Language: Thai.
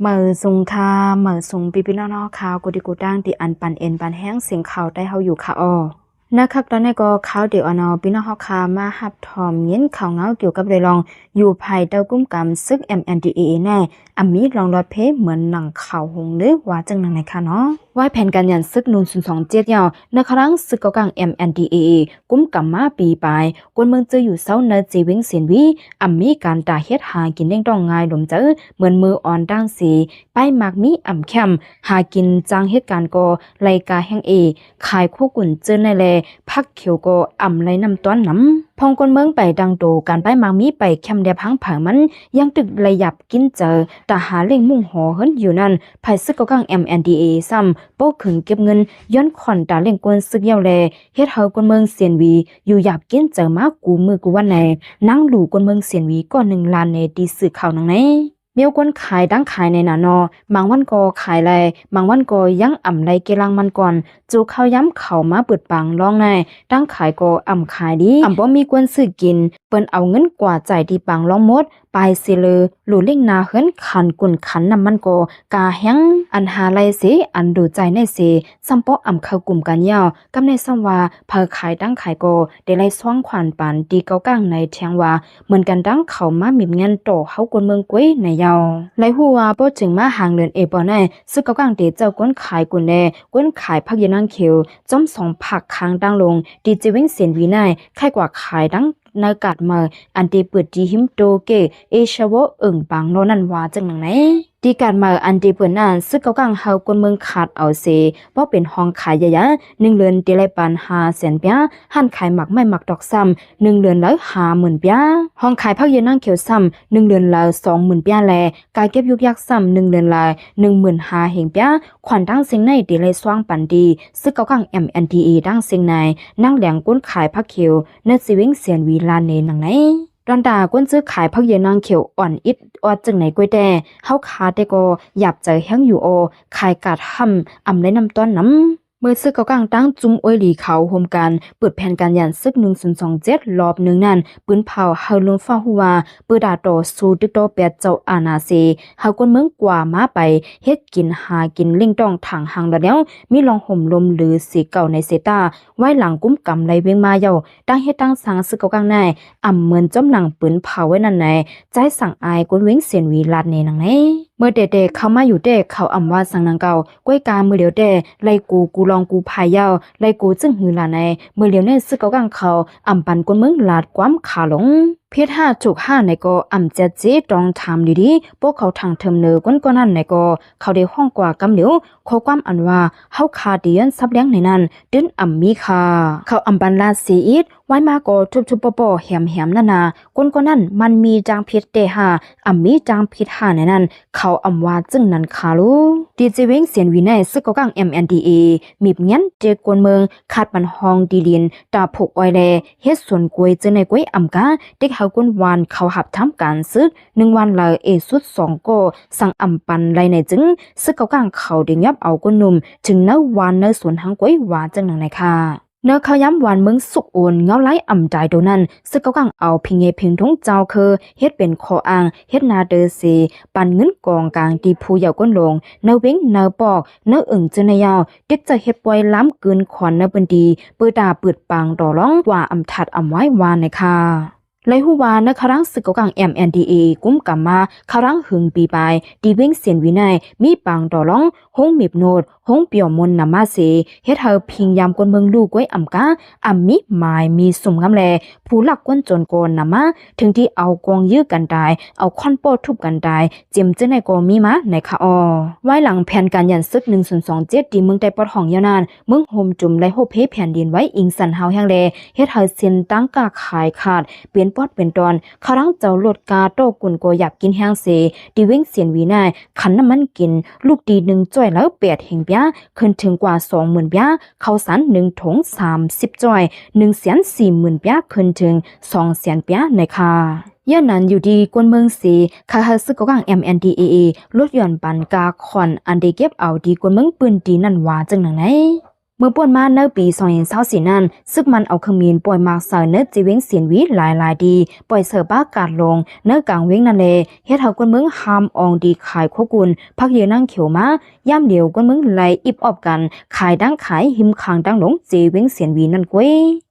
เหมือซุงค่ะเหมือซุงปีปีน้องๆข่าวกูดีกูดังติอันปันเอ็นปันแห้งเสียงข่าวได้เฮาอยู่ค่ะออ นะครับตอนนี้ก็ข่าวเดี๋ยวอนอพี่น้องเฮาค่ะมาหับถอมเย็นข่าวเงาเกี่ยวกับเรื่องลองอยู่ภายเต้ากุ้มกรรมซึก MNDAA แน่อามีลองรถเพเหมือนหนังข่าวหงหรือว่าจังหนังไหนคะเนาะว่าแผนการยันซึกนูน027ยาวในครั้งซึกกกลาง MNDAA กุ้มกรรมมาปีปลายกวนเมืองเจออยู่เซาเนจีวิงเสียนวีอามีการตาเฮ็ดหากินเด้งต้องง่ายหลมเจอเหมือนมืออ่อนด้างสีป้ายมากมีอ่ำแคมหากินจังเหตุการณ์ก็ไลกาแห่งเอขายคู่กุ่นเจอในแลพักเขียวก็อ่ำไรนำต้อนน้ำพองคนเมืองไปดังโตการไปมามีไปแคมเดียพังผามัน ยังตึกระยับกินเจอแต่หาเล่งมุ่งหอเฮิรนอยู่นั่นภายซึกกากัง MNDA ซ้ำโป้ขึงเก็บเงิน ย้อนขอนตาเล่งกวนซึกเยาแลเฮ็ดเฮาคนเมืองเสียนวี อยู่หยับกินเจอมากูมือกูวันไหนนั่งหลู่คนเมืองเสียนวีก็หนึ่งล้านในดีสื่อข่าวนังไหน เมียวกวนขายดังขายในนานอบางวันก็ขายไรบางวันก็ยังอ่ำไรเกลังมันก่อน จูข้าวย้ำเข่ามาเปิดปังลองในดังขายก็อ่ำขายดีอ่ำบ่มีกวนซื้อกินเปิ้นเอาเงินกว่าใจที่ปังลองมด ไปสิเลยหลูเล่งนาเฮิรนขันกุนขันนำมันก็กาแห้งอันหาไรเสอันดูใจในเสซัมปออ่ำเข้ากลุ่มกันยาวกำในซัมว่าเพอขายดังขายก็ได้ไล่ซ่องขวานปานดีเกาก้างในแทงว่าเหมือนกันดังเขามามีเงินโตเฮากวนเมืองกุ้ยในยาวไลหัวาป้อจึงมาหางเลือนเอปอในซึกเกาก้างเตเจ้ากวนขายกุนแน่กวนขายพักยนังเขียวจอมสองผักค้างดังลงดีจิวิงเสียนวีนายใครกว่าขายดัง นากาดเมออันเตเปิดจีหิมโตเกเอชาวเอิงปังโนนันวาจังหนังไหน ดีการมาอันเดเปินนานซึกเกากังเฮากวนเมืองขาดเอาเซว่าเป็นห้องขายยะหนึ่งเลือนเตไลปันหาแสนเปียหันขายหมักไม่หมักดอกซ้ำหนึ่งเลือนแล้วหาหมื่นเปียห้องขายพักเย็นนั่งเขียวซ้ำหนึ่งเลือนแล้วสองหมื่นเปียแลกายเก็บยุกยักซ้ำหนึ่งเลือนลายหนึ่งหมื่นหาเหงเปียขวัญตั้งเสียงในเตไลสว่างปันดีซึกเกากัง MNDA ตั้งเสียงในนั่งแหลงก้นขายพักเขียวเนสิวิงเสียนวีลานเนนังไหน ดอนดาก้นซื้อขายพักเย็นนางเขียวอ่อนอิดออดจึงไหนกวยแดเฮาคาเตโกหยับใจแห้งอยู่โอขายกาดหำอำในน้ำต้นน้ำ มื่อซึกเกากลางตั้งจุ้มอ้อยหลีเขาโฮมกันเปิดแผนการยันซึก1027รอบหนึ่งนั้นปืนเผาเฮาลงฟ้าหัวปืนดาโตสู้ตึกโตแปดเจ้าอาณาเซเฮากวนเมืองกว่ามาไปเฮ็ดกินหากินเล่งต้องถังหางแล้วแล้วมีลองห่มลมหรือสีเก่าในเซตาไว้หลังกุ้มกำไรเวงมาเยาตั้งเฮ็ดตั้งสังซึกเกากลางในอ่ำเหมือนจอมหลังปืนเผาไว้นั่นไหนใจสั่งอายกวนเว้งเสียนวีลาดในนังไหนเมื่อเด็กๆเข้ามาอยู่เด็กเขาอ่ำว่าสังนางเก่าก้วยกามือเดียวเด็ไล่กูกูลองกูพายยาวไลกูจึงหือลาในมือเดียวในซึกเกากังเขาอ่ำปันกวนเมืองลาดความขาหลงเพียรห้าจุกห้าในก็อ่ำเจ็ดจีตองทำดีดีพวกเขาทางเทอมเนอกวนก็นั่นในก็เขาได้ห้องกว่ากำเหลียวขอความอันว่าเฮาคาเดียนซับเลี้ยงในนั้นดึนอ่ำมีค่ะเขาอ่ำปันลาสีอีดไว้มาก็ทุบทุบปอๆแหมแหมนั่นนากวนก็นั่นมันมีจางเพิษเตหาอ่ำมีจางเพิษหาในนั้น เขาอ่ำว่าจึงนั้นคาลู ดีเจเวงเสียนวินัยซึกก็กัง MNDA มีบเงี้ยนเจกวนเมืองขาดมันหองดีเลียนตาผกออยแลเฮ็ดส่วนกวยเจอในกวยอำกาเด็กเฮากวนวานเขาหับทำการซึกหนึ่งวันเลยเอสุดสองก็สั่งอำปันไรในจึงซึกเกากังเขาเดียับเอากวนหนุ่มถึงเนื้อวานเนื้อสวนหางกวยว่าจังหนังในค่ะ เนื้อเขาย้ำหวานเมืองสุกโอนเงาไล่อ่ำใจโดนั้นซึ่งเขากังเอาพิงเงพิงทงเจ้าคือเฮ็ดเป็นคออ่างเฮ็ดนาเดอเซปันเงินกองกลางดีผู้เยาวก้นลงเนื้อเว้งเนื้อปอกเนื้ออึ่งจนยาวเด็กจะเฮ็ดปล่อยล้ำเกินขอนเนื้อเป็นดีเปิดตาเปิดปางดอร้องว่าอ่ำทัดอ่ำไว้วานเลยค่ะ ไลฮูวานะครั้งสึกกัง MNDA กุมกำมมาครั้งหึงปีไปดีเว้งเสียนวินัยมีปังดอร้องหงมีบโนดหงเปียวมนนามาเสเฮ็ดเฮาพิงยามกวนเมืองลูกไว้อำกาอำมีหมายมีสุ่มงำแลผู้หลักกวนจนโกนนามาถึงที่เอากองยื้อกันตายเอาคอนโปทุบกันตายเจิมเจในก็มีมาในคะออไว้หลังแผนการยันซึก1027ดีเมืองใต้ปอดห้องยาวนานเมืองโฮมจุ่มไลโฮเพแผ่นดินไว้อิงสันเฮาแห่งแลเฮ็ดเฮาเส้นตั้งกาขายขาดเปลี่ยนปอดเป็นตอนคารังเจ้าลดกาโตกุนโกอยากกินแห้งเสดีเว้งเสียนวีนายขันน้ำมันกิน ลูกดีหนึ่งจ้อยแล้วแปดเฮงเปียขึ้นถึงกว่าสองหมื่นเปียข้าวสารหนึ่งถุงสามสิบจ้อยหนึ่งแสนสี่หมื่นเปียขึ้นถึงสองแสนเปียในค่ะย่านนั้นอยู่ดีกวนเมืองสีคาฮาซึกกัง MNDAA ลดหย่อนปันกาคอนอันเดเก็บเอาดีกวนเมืองปืนดีนั่นว่าจังหนังไหน เมื่อป่วนมาเนอปี2024นั้น ซึกมันเอาขมีนปล่อยมากใส่เนอจีเวงเสียนวิหลายหลายดี ปล่อยเสือบ้ากาดลง เนอกลางเว้งนั่นเลเฮ็ดเฮากวนเมืองหามอองดีขายควกุนพักเยนั่งเขียวมาย่ำเดียวกวนเมืองไหลอิบออบกัน ขายดังขายหิมคางดังหลงจีเวงเสียนวีนั่นกวย